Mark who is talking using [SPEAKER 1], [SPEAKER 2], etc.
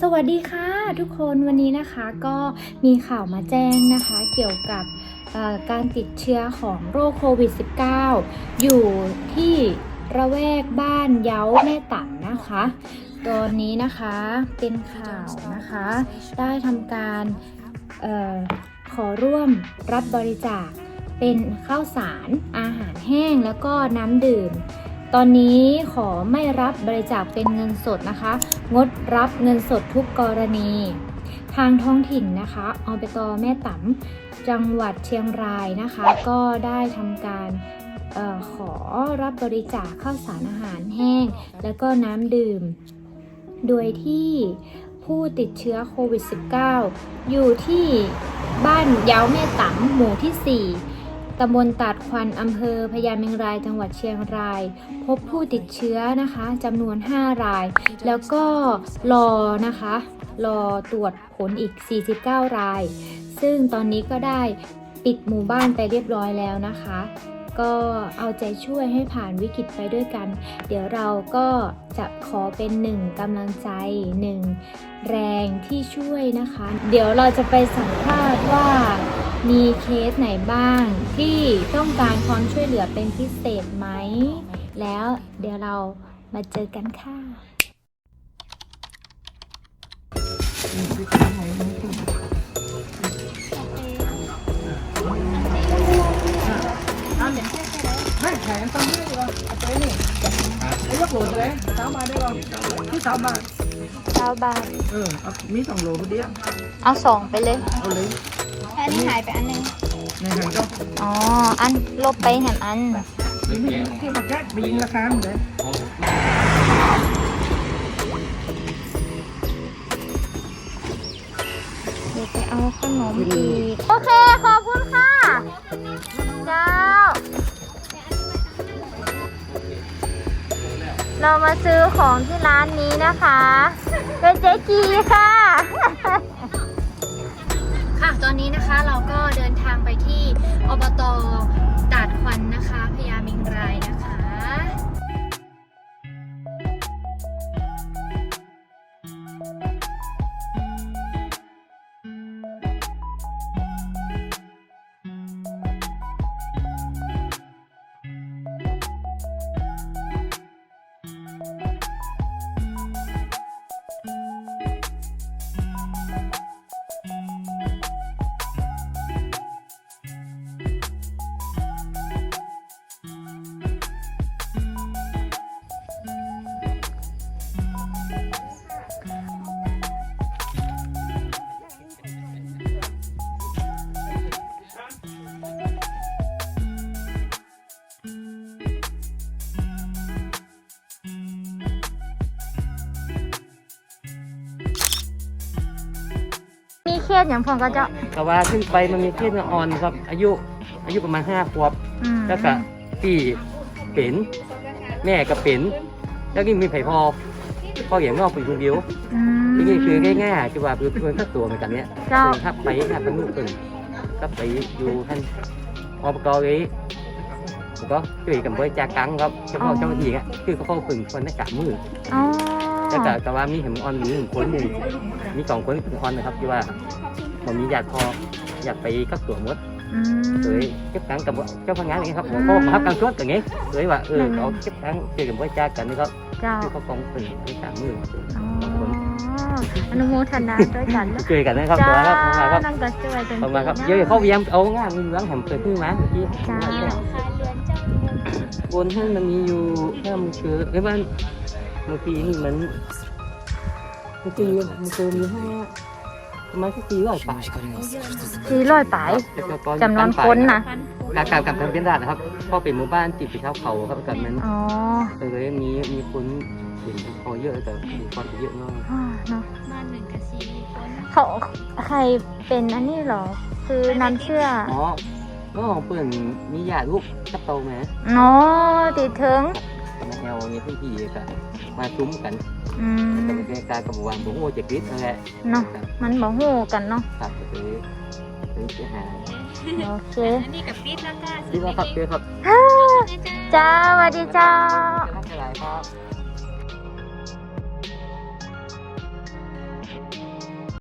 [SPEAKER 1] สวัสดีค่ะ ทุกคนวันนี้นะคะก็มีข่าวมาแจ้งนะคะ เกี่ยวกับการติดเชื้อของโรคโควิด -19 อยู่ที่ระแวกบ้านเย้าแม่ตันนะคะ ตอนนี้นะคะเป็นข่าวนะคะ ได้ทำการออขอร่วมรับบริจาคเป็นข้าวสารอาหารแห้งแล้วก็น้ำดื่ม ตอนนี้ขอไม่รับบริจาคเป็นเงินสดนะคะ งดรับเงินสดทุกกรณี ทางท้องถิ่นนะคะอบตแม่ต๋ำจังหวัดเชียงรายนะคะ ก็ได้ทำการออขอรับบริจาคข้าวสารอาหารแห้ง แล้วก็น้ำดื่ม โดยที่ผู้ติดเชื้อโควิด -19 อยู่ที่บ้านเย้าแม่ต๋ำหมู่ที่ 4 ตำบลตาดควันอำเภอพญาเมงราย จังหวัดเชียงราย พบผู้ติดเชื้อนะคะจำนวน 5 ราย แล้วก็รอนะคะ รอตรวจผลอีก 49 ราย ซึ่งตอนนี้ก็ได้ปิดหมู่บ้านไปเรียบร้อยแล้วนะคะ ก็เอาใจช่วยให้ผ่านวิกฤตไปด้วยกัน เดี๋ยวเราก็จะขอเป็นหนึ่งกำลังใจหนึ่งแรงที่ช่วยนะคะ เดี๋ยวเราจะไปสัมภาษณ์ว่า มีเคสไหนบ้างที่ต้องการความช่วยเหลือเป็นพิเศษไหม แล้วเดี๋ยวเรามาเจอกันค่ะ
[SPEAKER 2] ไม่แขนต้องนี่วะเอาไปนี่ไอ้ยกโหลดเลยสามบาทได้ป่ะที่สามบาท
[SPEAKER 1] เก้าบาท
[SPEAKER 2] เออเอามีสองโหลพอดีอะ
[SPEAKER 1] เอาสองไปเลย
[SPEAKER 2] เอาเลย
[SPEAKER 1] อันนี้หายไปอันนึง
[SPEAKER 2] ในหันก็
[SPEAKER 1] อ๋อ อันลบไปหันอัน
[SPEAKER 2] ที่มาแก้ไปยิงราคามันเลย
[SPEAKER 1] เดี๋ยวไปเอาขนมอีก โอเค ขอบคุณค่ะ เจ้า เรามาซื้อของที่ร้านนี้นะคะ เป็นเจ๊กีค่ะ ค่ะ ตอนนี้นะคะเราก็เดินทางไปที่อบต เครียดอย่างพองก็จะ
[SPEAKER 3] แต่ว่าขึ้นไปมันมีเคสอ่อนครับ อายุอายุประมาณห้าขวบ
[SPEAKER 1] อืม
[SPEAKER 3] แล้วก็พี่เป็นแม่ก็เป็นแล้วก็มีไผ่พอพ่ออย่างนอกเป็นคนเดียว
[SPEAKER 1] อืม
[SPEAKER 3] นี่คือง่ายๆคือว่าคือเพื่อนข้าตัวเหมือนกันเนี้ย
[SPEAKER 1] เจ้า
[SPEAKER 3] เพิ่นขับไปขับไปนู่นเพิ่นก็ไปอยู่ท่านอบก ấy ผมก็ช่วยกันบริจาคกังครับเฉพาะเจ้าหน้าที่อะคือเขาเข้าฝึกคนในกะมือ
[SPEAKER 1] อ๋อ
[SPEAKER 3] แล้วก็แต่ว่ามีเห็นออนอยู่หนึ่งคนหนึ่งมีสองคนเป็นออนนะครับที่ว่าผมมีญาติพออยากไปกักตัวหมด
[SPEAKER 1] อืม
[SPEAKER 3] rồi chấp cắn cầm เจ้าพนักงานอย่างเงี้ยครับผมก็มาฮับการชดอย่างเงี้ยเลยว่าเออเขา chấp cắn ช่วยกันบริจาคกันนี่ก็
[SPEAKER 1] เจ้า
[SPEAKER 3] คือเขากองเป็นที่สามหมื่น
[SPEAKER 1] อ๋ออนุโมทนาด้วยกันนะ
[SPEAKER 3] ช่วยกันนะครับ
[SPEAKER 1] เจ้า
[SPEAKER 3] ตัวครับผมมาครับ
[SPEAKER 1] นั่งก็ช่วยกัน
[SPEAKER 3] ผมมาครับเยอะเขาพยายามเอาง่ายมีเรื่องแหมเปิดขึ้นมาเมื่อกี้
[SPEAKER 1] เจ้า
[SPEAKER 3] บนให้มันมีอยู่แค่มันคือไอ้บ้าน เมื่อกี้นี่มันเมื่อกี้มันเคยมีห้าประมาณสักสี่ร้อยป่าย
[SPEAKER 1] สี่ร้อยปลายจำนวนคนนะ
[SPEAKER 3] การการกับทางเป็นด่านนะครับเพราะเป็นหมู่บ้านติดไปเท้าเขาครับกับนั้น
[SPEAKER 1] อ๋อ
[SPEAKER 3] เลยมีมีคนเห็นพอเยอะแต่มีคนเยอะมาก
[SPEAKER 1] อ่าเนาะเขาใครเป็นอันนี้เหรอ คือน้ำเชื่อ
[SPEAKER 3] อ๋อเมื่อของเปิ่นมีญาติลูกจับโตไหม
[SPEAKER 1] เนาะติดถึง
[SPEAKER 3] มาแอลมีพื้นที่กัน มาซุ้มกัน
[SPEAKER 1] อื
[SPEAKER 3] แต่
[SPEAKER 1] ม
[SPEAKER 3] เป็นการกับวางบุ้งโอเจ็กลิสนั่นแหละ
[SPEAKER 1] เนาะมันบอกหูกันเนาะ
[SPEAKER 3] ครับไปซื้อซื้อเสียหาย
[SPEAKER 1] โอเค
[SPEAKER 3] ดีแล้วครับเจอครับ
[SPEAKER 1] จ้าสวัสดีเจ้า
[SPEAKER 3] จะทำอะไรครับ